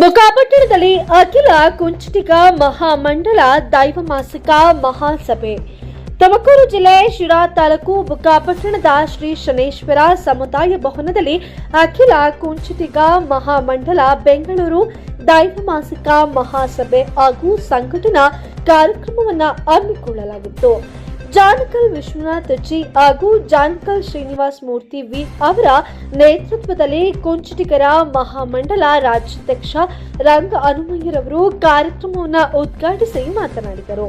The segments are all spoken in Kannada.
ಬುಕ್ಕಾಪಟ್ಟಣದಲ್ಲಿ ಅಖಿಲ ಕುಂಚಿಟಿಗ ಮಹಾಮಂಡಲ ದೈವ ಮಾಸಿಕ ಮಹಾಸಭೆ. ತುಮಕೂರು ಜಿಲ್ಲೆ ಶಿರಾ ತಾಲೂಕು ಬುಕ್ಕಾಪಟ್ಟಣದ ಶ್ರೀ ಶನೇಶ್ವರ ಸಮುದಾಯ ಭವನದಲ್ಲಿ ಅಖಿಲ ಕುಂಚಿಟಿಗ ಮಹಾಮಂಡಲ ಬೆಂಗಳೂರು ದೈವ ಮಾಸಿಕ ಮಹಾಸಭೆ ಹಾಗೂ ಸಂಘಟನಾ ಕಾರ್ಯಕ್ರಮವನ್ನು ಹಮ್ಮಿಕೊಳ್ಳಲಾಗಿತ್ತು. ಜಾನಕಲ್ ವಿಶ್ವನಾಥ್ ಜಿ ಹಾಗೂ ಜಾನಕಲ್ ಶ್ರೀನಿವಾಸ್ ಮೂರ್ತಿ ವಿ ಅವರ ನೇತೃತ್ವದಲ್ಲಿ ಕುಂಚಿಟಿಗರ ಮಹಾಮಂಡಲ ರಾಜ್ಯಾಧ್ಯಕ್ಷ ರಂಗ ಹನುಮಯ್ಯರವರು ಕಾರ್ಯಕ್ರಮವನ್ನು ಉದ್ಘಾಟಿಸಿ ಮಾತನಾಡಿದರು.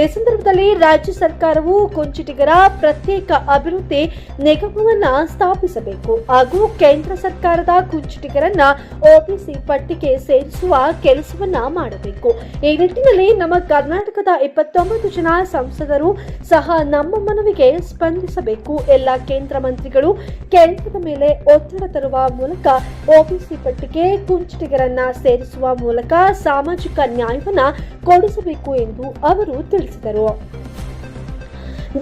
ಈ ಸಂದರ್ಭದಲ್ಲಿ ರಾಜ್ಯ ಸರ್ಕಾರವು ಕುಂಚಿಟಿಗರ ಪ್ರತ್ಯೇಕ ಅಭಿವೃದ್ಧಿ ನಿಗಮವನ್ನು ಸ್ಥಾಪಿಸಬೇಕು ಹಾಗೂ ಕೇಂದ್ರ ಸರ್ಕಾರದ ಕುಂಚಿಟಿಗರನ್ನ ಒಬಿಸಿ ಪಟ್ಟಿಗೆ ಸೇರಿಸುವ ಕೆಲಸವನ್ನ ಮಾಡಬೇಕು. ಈ ನಿಟ್ಟಿನಲ್ಲಿ ನಮ್ಮ ಕರ್ನಾಟಕದ ಇಪ್ಪತ್ತೊಂಬತ್ತು ಜನ ಸಂಸದರು ಸಹ ನಮ್ಮ ಮನವಿಗೆ ಸ್ಪಂದಿಸಬೇಕು. ಎಲ್ಲ ಕೇಂದ್ರ ಮಂತ್ರಿಗಳು ಕೇಂದ್ರದ ಮೇಲೆ ಒತ್ತಡ ತರುವ ಮೂಲಕ ಒಬಿಸಿ ಪಟ್ಟಿಗೆ ಕುಂಚಿಟಿಗರನ್ನ ಸೇರಿಸುವ ಮೂಲಕ ಸಾಮಾಜಿಕ ನ್ಯಾಯವನ್ನ ಕೊಡಿಸಬೇಕು ಎಂದು ಅವರು ತಿಳಿಸಿದರು.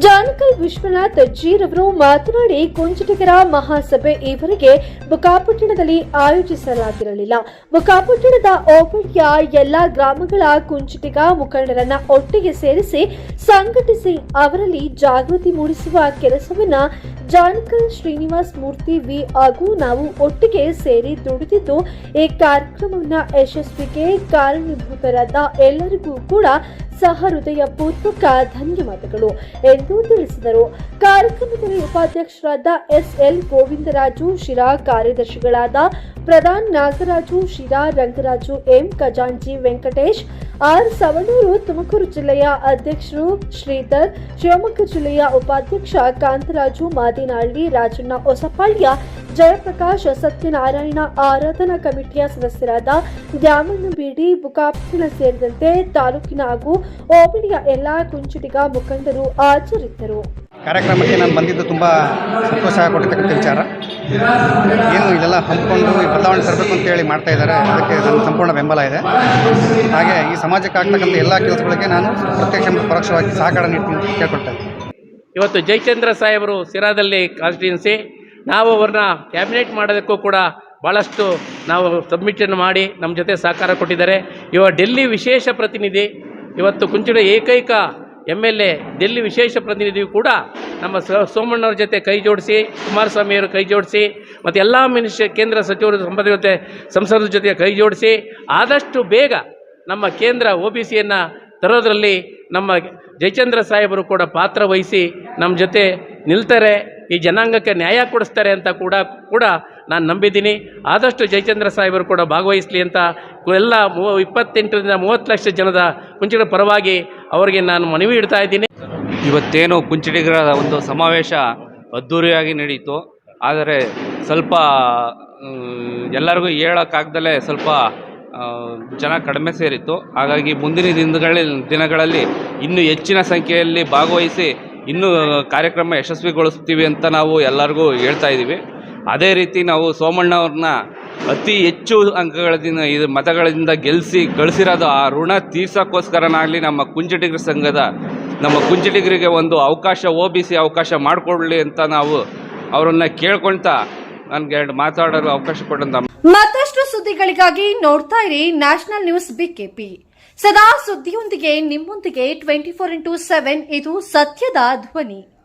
ಜಾನಕಲ್ ವಿಶ್ವನಾಥ್ ಜೀರವರು ಮಾತನಾಡಿ, ಕುಂಚಿಟಿಗರ ಮಹಾಸಭೆ ಈವರೆಗೆ ಬುಕಾಪಟ್ಟಣದಲ್ಲಿ ಆಯೋಜಿಸಲಾಗಿರಲಿಲ್ಲ. ಬುಕಾಪಟ್ಟಣದ ಓಬಳಿಯ ಎಲ್ಲಾ ಗ್ರಾಮಗಳ ಕುಂಚಿಟಿಗ ಮುಖಂಡರನ್ನ ಒಟ್ಟಿಗೆ ಸೇರಿಸಿ ಸಂಘಟಿಸಿ ಅವರಲ್ಲಿ ಜಾಗೃತಿ ಮೂಡಿಸುವ ಕೆಲಸವನ್ನ ಜಾನಕಲ್ ಶ್ರೀನಿವಾಸ್ ಮೂರ್ತಿ ವಿ ಹಾಗೂ ನಾವು ಒಟ್ಟಿಗೆ ಸೇರಿ ದುಡಿದಿದ್ದು, ಈ ಕಾರ್ಯಕ್ರಮವನ್ನ ಯಶಸ್ವಿಗೆ ಕಾರಣೀಭೂತರಾದ ಎಲ್ಲರಿಗೂ ಕೂಡ ಸಹೃದಯ ಪೂರ್ವಕ ಧನ್ಯವಾದಗಳು ಎಂದು ತಿಳಿಸಿದರು. ಕಾರ್ಯಕ್ರಮದಲ್ಲಿ ಉಪಾಧ್ಯಕ್ಷರಾದ ಎಸ್ ಎಲ್ ಗೋವಿಂದರಾಜು, ಶಿರಾ ಕಾರ್ಯದರ್ಶಿಗಳಾದ ಪ್ರಧಾನ್ ನಾಗರಾಜು, ಶಿರಾ ರಂಗರಾಜು, ಎಂ ಖಜಾಂಜಿ ವೆಂಕಟೇಶ್, ಆರ್ ಸವಣೂರು, ತುಮಕೂರು ಜಿಲ್ಲೆಯ ಅಧ್ಯಕ್ಷರು ಶ್ರೀಧರ್, ಶಿವಮೊಗ್ಗ ಜಿಲ್ಲೆಯ ಉಪಾಧ್ಯಕ್ಷ ಕಾಂತರಾಜು ಮಾದಿನಹಳ್ಳಿ ರಾಜಣ್ಣ ಹೊಸಪಾಳ್ಯ ಜಯಪ್ರಕಾಶ್ ಸತ್ಯನಾರಾಯಣ ಆರಾಧನಾ ಕಮಿಟಿಯ ಸದಸ್ಯರಾದ ದ್ಯಾಮಣ್ಣ ಬಿಡಿ ಬುಕಾಪಟ್ಟಣ ಸೇರಿದಂತೆ ತಾಲೂಕಿನ ಹಾಗೂ ಹೋಬಳಿಯ ಎಲ್ಲಾ ಕುಂಚುಟಿಗ ಮುಖಂಡರು ಹಾಜರಿದ್ದರು. ಕಾರ್ಯಕ್ರಮಕ್ಕೆ ನಾನು ಬಂದಿದ್ದು ತುಂಬ ಸಂತೋಷ ಕೊಟ್ಟಿರ್ತಕ್ಕಂಥ ವಿಚಾರ. ಏನು ಇಲ್ಲೆಲ್ಲ ಹಮ್ಮಿಕೊಂಡು ಈ ಬದಲಾವಣೆ ತರಬೇಕು ಅಂತೇಳಿ ಮಾಡ್ತಾ ಇದ್ದಾರೆ. ಅದಕ್ಕೆ ನನ್ನ ಸಂಪೂರ್ಣ ಬೆಂಬಲ ಇದೆ. ಹಾಗೆ ಈ ಸಮಾಜಕ್ಕೆ ಆಗ್ತಕ್ಕಂಥ ಎಲ್ಲ ಕೆಲಸಗಳಿಗೆ ನಾನು ಪ್ರತ್ಯಕ್ಷ ಮತ್ತು ಪರೋಕ್ಷವಾಗಿ ಸಹಕಾರ ನೀಡ್ತೀನಿ ಅಂತ ಕೇಳ್ಕೊಳ್ತೇನೆ ಇವತ್ತು ಜಯಚಂದ್ರ ಸಾಹೇಬರು ಸಿರಾದಲ್ಲಿ ಕಾನ್ಸ್ಟಿಟ್ಯೂನ್ಸಿ ನಾವು ಅವ್ರನ್ನ ಕ್ಯಾಬಿನೆಟ್ ಮಾಡೋದಕ್ಕೂ ಕೂಡ ಭಾಳಷ್ಟು ನಾವು ಸಬ್ಮಿಷನ್ ಮಾಡಿ ನಮ್ಮ ಜೊತೆ ಸಹಕಾರ ಕೊಟ್ಟಿದ್ದಾರೆ. ಇವ ಡೆಲ್ಲಿ ವಿಶೇಷ ಪ್ರತಿನಿಧಿ, ಇವತ್ತು ಕುಂಚಿಡ ಏಕೈಕ ಎಂ ಎಲ್ ಎ, ಡೆಲ್ಲಿ ವಿಶೇಷ ಪ್ರತಿನಿಧಿಯು ಕೂಡ ನಮ್ಮ ಸೋಮಣ್ಣವ್ರ ಜೊತೆ ಕೈ ಜೋಡಿಸಿ ಕುಮಾರಸ್ವಾಮಿಯವರು ಕೈ ಜೋಡಿಸಿ, ಮತ್ತು ಎಲ್ಲ ಮಿನಿಸ್ಟ್ ಕೇಂದ್ರ ಸಚಿವರು ಸಂಪದ ಜೊತೆ, ಸಂಸದರ ಜೊತೆ ಕೈ ಜೋಡಿಸಿ, ಆದಷ್ಟು ಬೇಗ ನಮ್ಮ ಕೇಂದ್ರ ಒ ಬಿ ಸಿಯನ್ನು ತರೋದರಲ್ಲಿ ನಮ್ಮ ಜಯಚಂದ್ರ ಸಾಹೇಬರು ಕೂಡ ಪಾತ್ರ ವಹಿಸಿ ನಮ್ಮ ಜೊತೆ ನಿಲ್ತಾರೆ, ಈ ಜನಾಂಗಕ್ಕೆ ನ್ಯಾಯ ಕೊಡಿಸ್ತಾರೆ ಅಂತ ಕೂಡ ಕೂಡ ನಾನು ನಂಬಿದ್ದೀನಿ. ಆದಷ್ಟು ಜಯಚಂದ್ರ ಸಾಹೇಬರು ಕೂಡ ಭಾಗವಹಿಸಲಿ ಅಂತ ಎಲ್ಲ ಮೂ ಇಪ್ಪತ್ತೆಂಟರಿಂದ ಮೂವತ್ತು ಲಕ್ಷ ಜನದ ಕುಂಚಿಗರ ಪರವಾಗಿ ಅವರಿಗೆ ನಾನು ಮನವಿ ಇಡ್ತಾ ಇದ್ದೀನಿ. ಇವತ್ತೇನು ಕುಂಚಿಡಿಗರ ಒಂದು ಸಮಾವೇಶ ಅದ್ಧೂರಿಯಾಗಿ ನಡೆಯಿತು ಆದರೆ ಸ್ವಲ್ಪ ಎಲ್ಲರಿಗೂ ಹೇಳೋಕ್ಕಾಗ್ದಲೇ ಸ್ವಲ್ಪ ಜನ ಕಡಿಮೆ ಸೇರಿತ್ತು. ಹಾಗಾಗಿ ಮುಂದಿನ ದಿನಗಳಲ್ಲಿ ದಿನಗಳಲ್ಲಿ ಇನ್ನೂ ಹೆಚ್ಚಿನ ಸಂಖ್ಯೆಯಲ್ಲಿ ಭಾಗವಹಿಸಿ ಇನ್ನೂ ಕಾರ್ಯಕ್ರಮ ಯಶಸ್ವಿಗೊಳಿಸ್ತೀವಿ ಅಂತ ನಾವು ಎಲ್ಲರಿಗೂ ಹೇಳ್ತಾ ಇದ್ದೀವಿ ಅದೇ ರೀತಿ ನಾವು ಸೋಮಣ್ಣವ್ರನ್ನ ಅತಿ ಹೆಚ್ಚು ಅಂಕಗಳಿಂದ ಇದು ಮತಗಳಿಂದ ಗೆಲ್ಲಿಸಿ ಗಳಿಸಿರೋದು ಆ ಋಣ ತೀರ್ಸೋಕ್ಕೋಸ್ಕರನಾಗಲಿ ನಮ್ಮ ಕುಂಚಿಟಿಗರ ಸಂಘದ, ನಮ್ಮ ಕುಂಚಿಟಿಗರಿಗೆ ಒಂದು ಅವಕಾಶ ಒ ಅವಕಾಶ ಮಾಡಿಕೊಡ್ಲಿ ಅಂತ ನಾವು ಅವರನ್ನು ಕೇಳ್ಕೊಳ್ತಾ ನನಗೆ ಎರಡು ಮಾತಾಡಲು ಅವಕಾಶ ಕೊಟ್ಟಂತ ಮತ್ತಷ್ಟು ಸುದ್ದಿಗಳಿಗಾಗಿ ನೋಡ್ತಾ ಇರಿ ನ್ಯಾಷನಲ್ ನ್ಯೂಸ್ ಬಿಕೆಪಿ ಸದಾ ಸುದ್ದಿಯೊಂದಿಗೆ ನಿಮ್ಮೊಂದಿಗೆ ಟ್ವೆಂಟಿ ಫೋರ್ ಇಂಟು ಸೆವೆನ್ ಇದು ಸತ್ಯದ ಧ್ವನಿ.